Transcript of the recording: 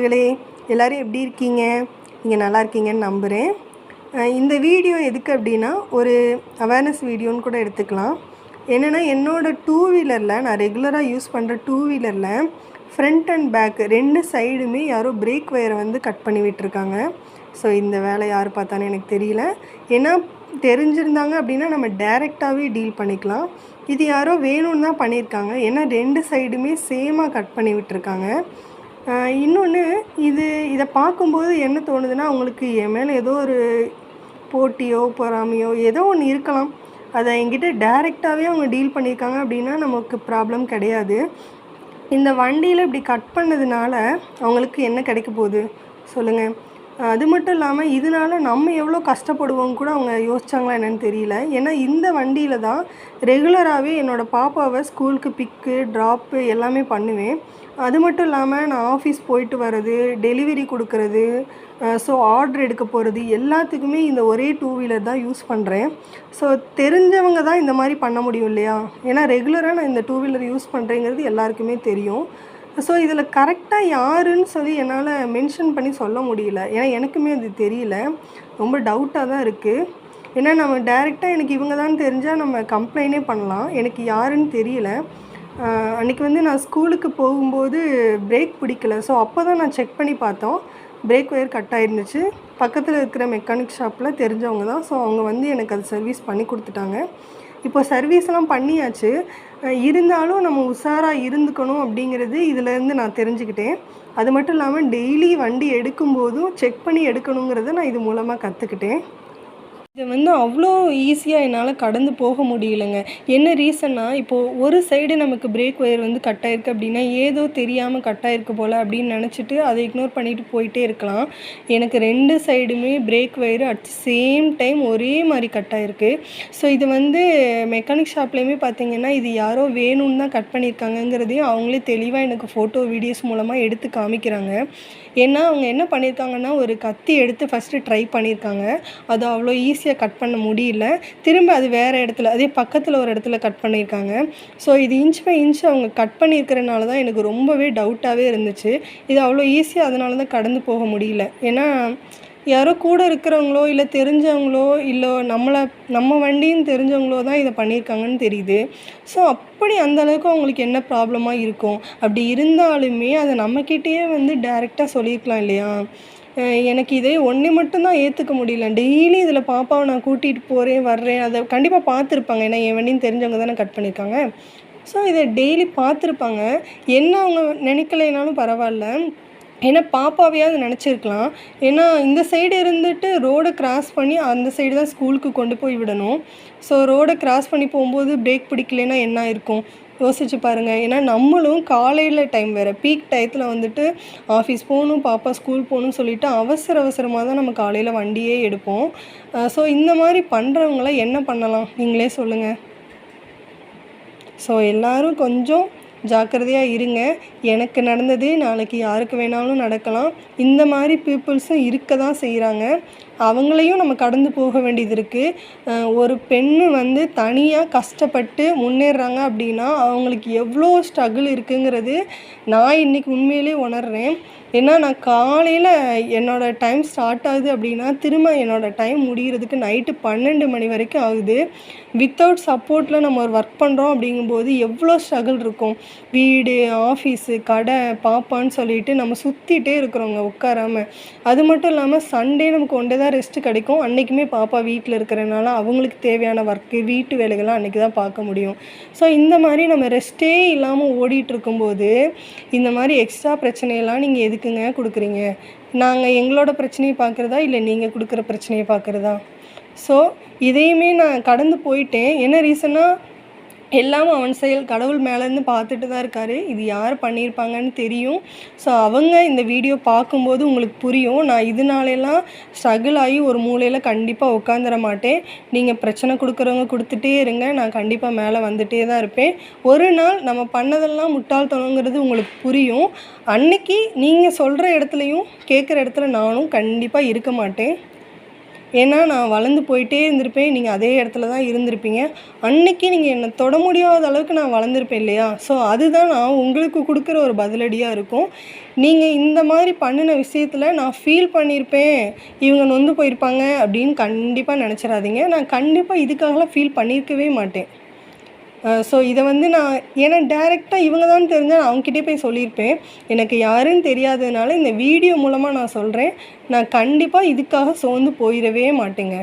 உறவுகளே எல்லோரும் எப்படி இருக்கீங்க? நீங்கள் நல்லா இருக்கீங்கன்னு நம்புகிறேன் இந்த வீடியோ எதுக்கு அப்படின்னா ஒரு அவேர்னஸ் வீடியோன்னு கூட எடுத்துக்கலாம். என்னென்னா என்னோடய டூ வீலரில் நான் ரெகுலராக யூஸ் பண்ணுற டூ வீலரில் ஃப்ரண்ட் அண்ட் பேக் ரெண்டு சைடுமே யாரோ பிரேக் வயரை வந்து கட் பண்ணி விட்டுருக்காங்க. ஸோ இந்த வேலை யார் பார்த்தானே எனக்கு தெரியல. ஏன்னா தெரிஞ்சிருந்தாங்க அப்படின்னா நம்ம டேரெக்டாகவே டீல் பண்ணிக்கலாம். இது யாரோ வேணும்னு தான் பண்ணியிருக்காங்க. ஏன்னா ரெண்டு சைடுமே சேமாக கட் பண்ணி விட்டுருக்காங்க. இன்னொன்று இது இதை பார்க்கும்போது என்ன தோணுதுன்னா அவங்களுக்கு என் மேலே ஏதோ ஒரு போட்டியோ பொறாமையோ ஏதோ ஒன்று இருக்கலாம். அதை என்கிட்ட டைரெக்டாகவே அவங்க டீல் பண்ணியிருக்காங்க அப்படின்னா நமக்கு ப்ராப்ளம் கிடையாது. இந்த வண்டியில் இப்படி கட் பண்ணதுனால அவங்களுக்கு என்ன கிடைக்க போகுது? சொல்லுங்கள் அது மட்டும் இல்லாமல் இதனால நம்ம எவ்வளோ கஷ்டப்படுவோம் கூட அவங்க யோசிச்சாங்களா என்னென்னு தெரியல. ஏன்னா இந்த வண்டியில் தான் ரெகுலராகவே என்னோடய பாப்பாவை ஸ்கூலுக்கு பிக்கு ட்ராப்பு எல்லாமே பண்ணுவேன். அது மட்டும் இல்லாமல் நான் ஆஃபீஸ் போயிட்டு வர்றது டெலிவரி கொடுக்கறது ஸோ ஆர்டர் எடுக்க போகிறது எல்லாத்துக்குமே இந்த ஒரே டூ வீலர் தான் யூஸ் பண்ணுறேன் ஸோ தெரிஞ்சவங்க தான் இந்த மாதிரி பண்ண முடியும் இல்லையா? ஏன்னா ரெகுலராக நான் இந்த டூ வீலர் யூஸ் பண்ணுறேங்கிறது எல்லாருக்குமே தெரியும். ஸோ இதில் கரெக்டாக யாருன்னு சொல்லி என்னால் மென்ஷன் பண்ணி சொல்ல முடியல. ஏன்னா எனக்குமே அது தெரியல. ரொம்ப டவுட்டாக தான் இருக்குது ஏன்னா நம்ம டைரெக்டாக எனக்கு இவங்க தான் தெரிஞ்சால் நம்ம கம்ப்ளைண்டே பண்ணலாம். எனக்கு யாருன்னு தெரியல. அன்றைக்கி அன்னைக்கு வந்து நான் ஸ்கூலுக்கு போகும்போது பிரேக் பிடிக்கல. ஸோ அப்போ தான் நான் செக் பண்ணி பார்த்தோம். பிரேக் ஒயர் கட் ஆயிருந்துச்சு. பக்கத்தில் இருக்கிற மெக்கானிக் ஷாப்பில் தெரிஞ்சவங்க தான். ஸோ அவங்க வந்து எனக்கு அது சர்வீஸ் பண்ணி கொடுத்துட்டாங்க. இப்போ சர்வீஸ்லாம் பண்ணியாச்சு. இருந்தாலும் நம்ம உஷாராக இருந்துக்கணும் அப்படிங்கிறது இதிலேருந்து நான் தெரிஞ்சுக்கிட்டேன். அது மட்டும் இல்லாமல் டெய்லி வண்டி எடுக்கும்போதும் செக் பண்ணி எடுக்கணுங்கிறத நான் இது மூலமாக கற்றுக்கிட்டேன் இது வந்து அவ்வளோ ஈஸியாக என்னால் கடந்து போக முடியலைங்க. என்ன ரீசன்னா இப்போது ஒரு சைடு நமக்கு பிரேக் ஒயர் வந்து கட் ஆயிருக்கு அப்படின்னா ஏதோ தெரியாமல் கட் ஆயிருக்கு போல் அப்படின்னு நினச்சிட்டு அதை இக்னோர் பண்ணிட்டு போயிட்டே இருக்கலாம். எனக்கு ரெண்டு சைடுமே brake wire at same time ஒரே மாதிரி கட் ஆயிருக்கு. ஸோ இது வந்து மெக்கானிக் ஷாப்லேயுமே பார்த்தீங்கன்னா இது யாரோ வேணும்னு தான் கட் பண்ணியிருக்காங்கங்கிறதையும் அவங்களே தெளிவாக எனக்கு ஃபோட்டோ வீடியோஸ் மூலமாக எடுத்து காமிக்கிறாங்க. ஏன்னா அவங்க என்ன பண்ணியிருக்காங்கன்னா ஒரு கத்தி எடுத்து ஃபஸ்ட்டு ட்ரை பண்ணியிருக்காங்க அது அவ்வளோ ஈஸியாக கட் பண்ண முடியல. திரும்ப அது வேறு இடத்துல அதே பக்கத்தில் ஒரு இடத்துல கட் பண்ணியிருக்காங்க. ஸோ இது இன்ச் பை இன்ச் அவங்க கட் பண்ணியிருக்கிறனால தான் எனக்கு ரொம்பவே டவுட்டாகவே இருந்துச்சு. இது அவ்வளோ ஈஸியாக அதனால தான் கடந்து போக முடியல. ஏன்னா யாரோ கூட இருக்கிறவங்களோ இல்லை தெரிஞ்சவங்களோ இல்லை நம்மளை நம்ம வண்டின்னு தெரிஞ்சவங்களோ தான் இதை பண்ணியிருக்காங்கன்னு தெரியுது. ஸோ அப்படி அந்த அளவுக்கு அவங்களுக்கு என்ன ப்ராப்ளமாக இருக்கும்? அப்படி இருந்தாலுமே அதை நம்மக்கிட்டேயே வந்து டைரெக்டாக சொல்லியிருக்கலாம் இல்லையா? எனக்கு இதே ஒன்று மட்டும்தான் ஏற்றுக்க முடியல. டெய்லி இதில் பாப்பாவை நான் கூட்டிகிட்டு போகிறேன் வர்றேன். அதை கண்டிப்பாக பார்த்துருப்பாங்க. ஏன்னா என் வண்டின்னு தெரிஞ்சவங்க தானே கட் பண்ணியிருக்காங்க ஸோ இதை டெய்லி பார்த்துருப்பாங்க. என்ன அவங்க நினைக்கலைனாலும் பரவாயில்ல. ஏன்னா பாப்பாவையாவது நினச்சிருக்கலாம். ஏன்னா இந்த சைடு இருந்துட்டு ரோடை கிராஸ் பண்ணி அந்த சைடு தான் ஸ்கூலுக்கு கொண்டு போய் விடணும். ஸோ ரோடை கிராஸ் பண்ணி போகும்போது பிரேக் பிடிக்கலைன்னா என்ன இருக்கும் யோசிச்சு பாருங்கள் ஏன்னா நம்மளும் காலையில் டைம் வேறு. பீக் டயத்தில் வந்துட்டு ஆஃபீஸ் போகணும் பாப்பா ஸ்கூல் போகணும்னு சொல்லிட்டு அவசர அவசரமாக தான் நம்ம காலையில் வண்டியே எடுப்போம். ஸோ இந்த மாதிரி பண்ணுறவங்களாம் என்ன பண்ணலாம்? நீங்களே சொல்லுங்கள் ஸோ எல்லோரும் கொஞ்சம் ஜாக்கிரதையாக இருங்க. எனக்கு நடந்தது நாளைக்கு யாருக்கு வேணாலும் நடக்கலாம். இந்த மாதிரி பீப்புள்ஸும் இருக்க தான் செய்கிறாங்க அவங்களையும் நம்ம கடந்து போக வேண்டியது இருக்குது ஒரு பெண்ணு வந்து தனியாக கஷ்டப்பட்டு முன்னேறாங்க அப்படின்னா அவங்களுக்கு எவ்வளோ ஸ்ட்ரகிள் இருக்குங்கிறது நான் இன்றைக்கி உண்மையிலே உணர்கிறேன் ஏன்னா நான் காலையில் என்னோடய டைம் ஸ்டார்ட் ஆகுது அப்படின்னா திரும்ப என்னோடய டைம் முடிகிறதுக்கு நைட்டு பன்னெண்டு மணி வரைக்கும் ஆகுது. வித்தவுட் சப்போர்ட்டில் நம்ம ஒரு ஒர்க் பண்ணுறோம் அப்படிங்கும்போது எவ்வளோ ஸ்ட்ரகிள் இருக்கும். வீடு ஆஃபீஸு கடை பாப்பான்னு சொல்லிட்டு நம்ம சுற்றிட்டே இருக்கிறோங்க உட்காராம. அது மட்டும் இல்லாமல் சண்டே நமக்கு ஒன்றே தான் ரெஸ்ட்டு கிடைக்கும். அன்றைக்குமே பாப்பா வீட்டில் இருக்கிறனால அவங்களுக்கு தேவையான ஒர்க்கு வீட்டு வேலைகள்லாம் அன்றைக்கி தான் பார்க்க முடியும். ஸோ இந்த மாதிரி நம்ம ரெஸ்ட்டே இல்லாமல் ஓடிட்டு இருக்கும்போது இந்த மாதிரி எக்ஸ்ட்ரா பிரச்சனையெல்லாம் நீங்கள் எதுக்குங்க கொடுக்குறீங்க? நாங்கள் எங்களோட பிரச்சனையை பார்க்குறதா? இல்லை நீங்கள் கொடுக்குற பிரச்சனையை பார்க்குறதா? ஸோ இதையுமே நான் கடந்து போயிட்டேன். என்ன ரீசன்னா எல்லாமே அவன் செயல். கடவுள் மேலேருந்து பார்த்துட்டு தான் இருக்காரு. இது யார் பண்ணியிருப்பாங்கன்னு தெரியும். ஸோ அவங்க இந்த வீடியோ பார்க்கும்போது உங்களுக்கு புரியும். நான் இதனாலெல்லாம் ஸ்ட்ரகிள் ஆகி ஒரு மூலையில் கண்டிப்பாக உட்காந்துட மாட்டேன். நீங்கள் பிரச்சனை கொடுக்குறவங்க கொடுத்துட்டே இருங்க. நான் கண்டிப்பாக மேலே வந்துட்டே தான் இருப்பேன். ஒரு நாள் நம்ம பண்ணதெல்லாம் முட்டாள்தனங்கிறது உங்களுக்கு புரியும். அன்னைக்கு நீங்கள் சொல்கிற இடத்துலையும் கேட்குற இடத்துல நானும் கண்டிப்பாக இருக்க மாட்டேன். ஏன்னா நான் வளர்ந்து போயிட்டே இருந்திருப்பேன். நீங்கள் அதே இடத்துல தான் இருந்திருப்பீங்க. அன்னைக்கு நீங்கள் என்னை தொட முடியாத அளவுக்கு நான் வளர்ந்துருப்பேன் இல்லையா? ஸோ அதுதான் நான் உங்களுக்கு கொடுக்குற ஒரு பதிலடியாக இருக்கும். நீங்கள் இந்த மாதிரி பண்ணின விஷயத்தில் நான் ஃபீல் பண்ணியிருப்பேன் இவங்க நொந்து போயிருப்பாங்க அப்படின்னு கண்டிப்பாக நினச்சிடாதீங்க. நான் கண்டிப்பாக இதுக்காகலாம் ஃபீல் பண்ணியிருக்கவே மாட்டேன். ஸோ இதை வந்து நான் ஏன்னா டேரெக்டாக இவங்க தான் தெரிஞ்சால் நான் அவங்ககிட்டயே போய் சொல்லியிருப்பேன். எனக்கு யாருன்னு தெரியாததுனால இந்த வீடியோ மூலமாக நான் சொல்கிறேன் நான் கண்டிப்பாக இதுக்காக சோர்ந்து போயிடவே மாட்டேங்க.